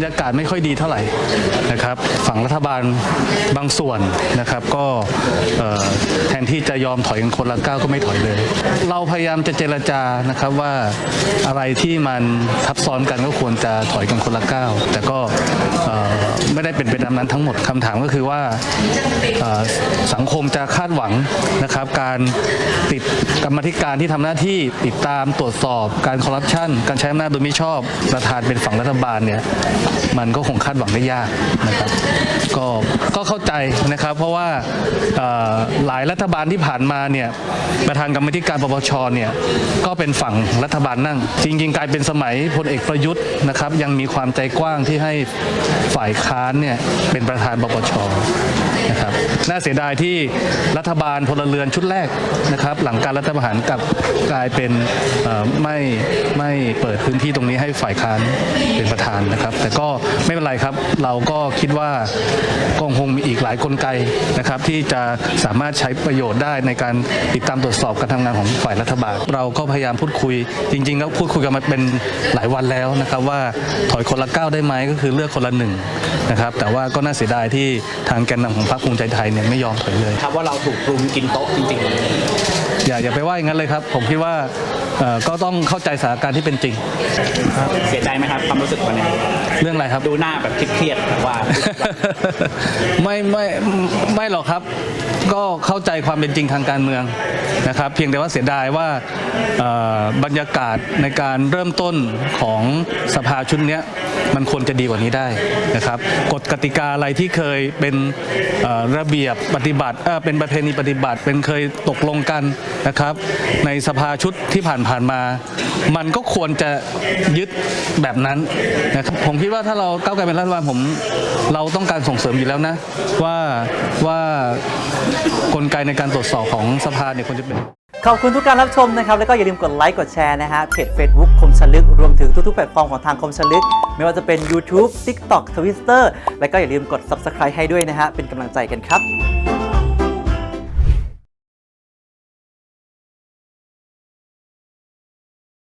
รยากาศไม่ค่อยดีเท่าไหร่นะครับ ฝั่งรัฐบาลบางส่วนนะครับ ก็แทนที่จะยอมถอยกันคนละก้าวก็ไม่ถอยเลย เราพยายามจะเจรจานะครับว่าอะไรที่มันทับซ้อนกันก็ควรจะถอยกันคนละก้าวแต่ก็ไม่ได้เป็นไปตามนั้นทั้งหมดคำถามก็คือว่าสังคมจะคาดหวังนะครับ การติดกรรมธิการที่ทำหน้าที่ติดตามตรวจสอบการคอร์รัปชันการใช้อำนาจโดยมิชอบประธานเป็นฝั่งรัฐบาลเนี่ยมันก็คงคาดหวังได้ยากนะครับ ก็ก็เข้าใจนะครับ เพราะว่าหลายรัฐบาลที่ผ่านมาเนี่ยประธานกรรมธิการปปชเนี่ยก็เป็นฝั่งรัฐบาลนั่ง จริง ๆ กลายเป็นสมัยพลเอกประยุทธ์นะครับ ยังมีความใจกว้างที่ให้ฝ่ายค้านเนี่ยเป็นประธานปปชนะครับน่าเสียดายที่รัฐบาลพลเรือนชุดแรกนะครับ หลังการรัฐประหารกลับกลายเป็นไม่ไม่เปิดพื้นที่ตรงนี้ให้ฝ่ายค้านเป็นประธานนะครับ แต่ก็ไม่เป็นไรครับ เราก็คิดว่าก็คงมีอีกหลายกลไกนะครับ ที่จะสามารถใช้ประโยชน์ได้ในการติดตามตรวจสอบการทำงานของฝ่ายรัฐบาล เราก็พยายามพูดคุย จริงๆแล้วพูดคุยกันมาเป็นหลายวันแล้วนะครับว่าถอยคนละก้าวได้ไหมก็คือเลือกคนละหนึ่งนะครับแต่ว่าก็น่าเสียดายที่ทางแกนนำของพรรคภูมิใจไทยเนี่ยไม่ยอมถอยเลยครับว่าเราถูกรุมกินโต๊ะจริงอย่าอย่าไปว่าอย่างนั้นเลยครับ ผมคิดว่า เอ่อก็ต้องเข้าใจสถานการณ์ที่เป็นจริงๆเสียใจไหมครับความรู้สึกวันนี้เรื่องอะไรครับ ดูหน้าแบบเครียดๆแบบว่า ไม่ไม่ไม่หรอกครับ ก็เข้าใจความเป็นจริงทางการเมืองนะครับ เพียงแต่ว่าเสียดายว่าเอ่อบรรยากาศในการเริ่มต้นของสภาชุดเนี้ยมันควรจะดีกว่านี้ได้นะครับกฎกติกาอะไรที่เคยเป็นเอ่อระเบียบปฏิบัติเอ่อเป็นประเพณีปฏิบัติ เป็นเคยตกลงกันนะครับ ในสภาชุดที่ผ่านผ่านมา มันก็ควรจะยึดแบบนั้นนะครับผมคิดว่าถ้าเราก้าวไกลเป็นรัฐบาลผมเราต้องการส่งเสริมอยู่แล้วนะ ว่าว่ากลไกในการตรวจสอบของสภาเนี่ยควรจะเป็นขอบคุณทุกการรับชมนะครับ แล้วก็อย่าลืมกดไลค์กดแชร์นะฮะเพจ Facebook คมชลึก รวมถึงทุกๆแพลตฟอร์มของทางคมชลึก ไม่ว่าจะเป็น YouTube TikTok Twitter แล้วก็อย่าลืมกด Subscribe ให้ด้วยนะฮะเป็นกำลังใจกันครับ